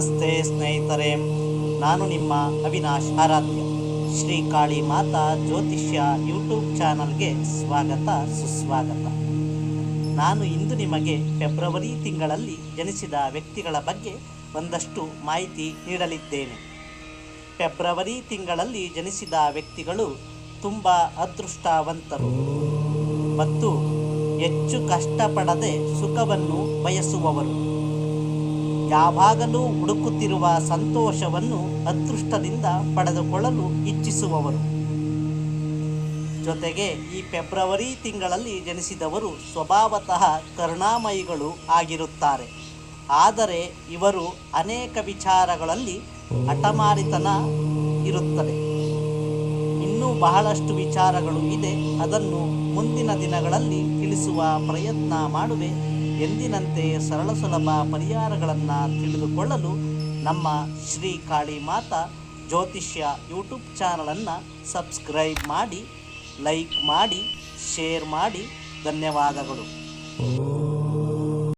ನಮಸ್ತೆ ಸ್ನೇಹಿತರೆ, ನಾನು ನಿಮ್ಮ ಅವಿನಾಶ್ ಆರಾಧ್ಯ. ಶ್ರೀ ಕಾಳಿ ಮಾತಾ ಜ್ಯೋತಿಷ್ಯ ಯೂಟ್ಯೂಬ್ ಚಾನಲ್ಗೆ ಸ್ವಾಗತ, ಸುಸ್ವಾಗತ. ನಾನು ಇಂದು ನಿಮಗೆ ಫೆಬ್ರವರಿ ತಿಂಗಳಲ್ಲಿ ಜನಿಸಿದ ವ್ಯಕ್ತಿಗಳ ಬಗ್ಗೆ ಒಂದಷ್ಟು ಮಾಹಿತಿ ನೀಡಲಿದ್ದೇನೆ. ಫೆಬ್ರವರಿ ತಿಂಗಳಲ್ಲಿ ಜನಿಸಿದ ವ್ಯಕ್ತಿಗಳು ತುಂಬ ಅದೃಷ್ಟವಂತರು ಮತ್ತು ಹೆಚ್ಚು ಕಷ್ಟಪಡದೆ ಸುಖವನ್ನು ಬಯಸುವವರು. ಯಾವಾಗಲೂ ಹುಡುಕುತ್ತಿರುವ ಸಂತೋಷವನ್ನು ಅದೃಷ್ಟದಿಂದ ಪಡೆದುಕೊಳ್ಳಲು ಇಚ್ಛಿಸುವವರು. ಜೊತೆಗೆ ಈ ಫೆಬ್ರವರಿ ತಿಂಗಳಲ್ಲಿ ಜನಿಸಿದವರು ಸ್ವಭಾವತಃ ಕರುಣಾಮಯಿಗಳು ಆಗಿರುತ್ತಾರೆ. ಆದರೆ ಇವರು ಅನೇಕ ವಿಚಾರಗಳಲ್ಲಿ ಹಠಮಾರಿತನ ಇರುತ್ತದೆ. ಇನ್ನೂ ಬಹಳಷ್ಟು ವಿಚಾರಗಳು ಇದೆ. ಅದನ್ನು ಮುಂದಿನ ದಿನಗಳಲ್ಲಿ ತಿಳಿಸುವ ಪ್ರಯತ್ನ ಮಾಡುವೆ. ಎಂದಿನಂತೆ ಸರಳ ಸುಲಭ ಪರಿಹಾರಗಳನ್ನು ತಿಳಿದುಕೊಳ್ಳಲು ನಮ್ಮ ಶ್ರೀ ಕಾಳಿ ಮಾತಾ ಜ್ಯೋತಿಷ್ಯ ಯೂಟ್ಯೂಬ್ ಚಾನಲನ್ನು ಸಬ್ಸ್ಕ್ರೈಬ್ ಮಾಡಿ, ಲೈಕ್ ಮಾಡಿ, ಶೇರ್ ಮಾಡಿ. ಧನ್ಯವಾದಗಳು.